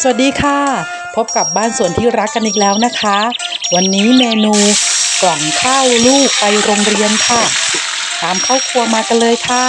สวัสดีค่ะ พบกับบ้านสวนที่รักกันอีกแล้วนะคะ วันนี้เมนูกล่องข้าวลูกไปโรงเรียนค่ะ ตามเข้าครัวมากันเลยค่ะ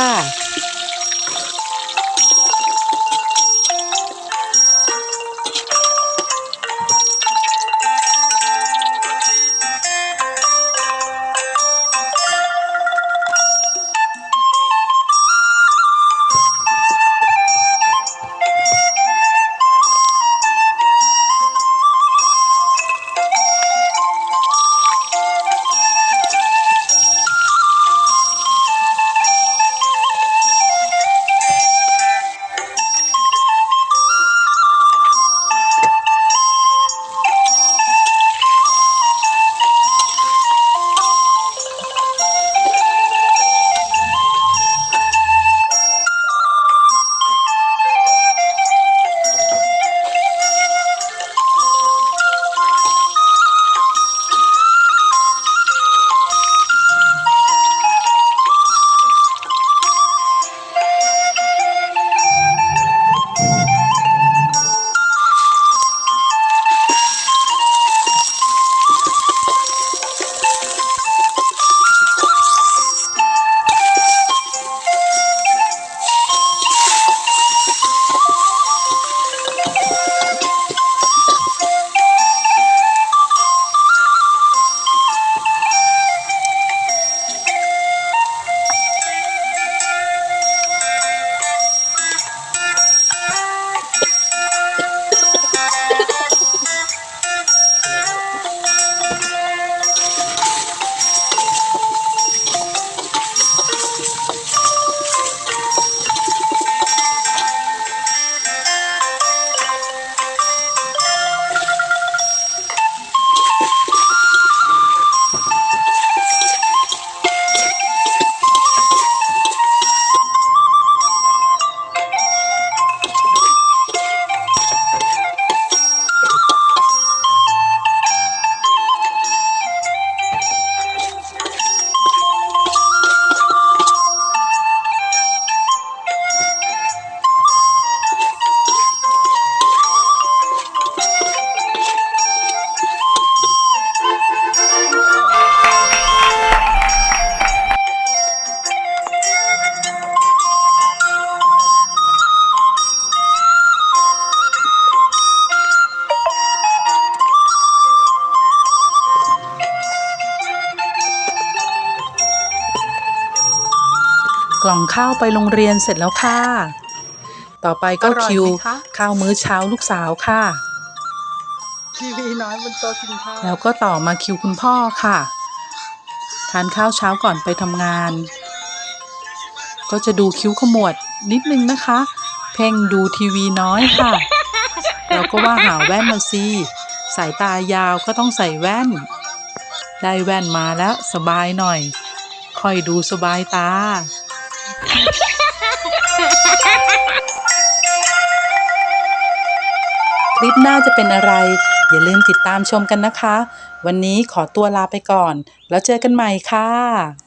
ล่องข้าวไปโรงเรียนเสร็จแล้วค่ะ ต่อไปก็อร่อยคิวไหมคะข้าวมื้อเช้าลูกสาวค่ะ ทีวีน้อยบนโต๊ะกินข้าวแล้วก็ต่อมาคิวคุณพ่อค่ะ ทานข้าวเช้าก่อนไปทำงาน ก็จะดูคิ้วขมวดนิดนึงนะคะ เพ่งดูทีวีน้อยค่ะเราก็ว่าหาแว่นมาสิสายตายาวก็ต้องใส่แว่น ได้แว่นมาแล้วสบายหน่อย ค่อยดูสบายตา คลิปหน้าจะเป็นอะไร อย่าลืมติดตามชมกันนะคะ วันนี้ขอตัวลาไปก่อน แล้วเจอกันใหม่ค่ะ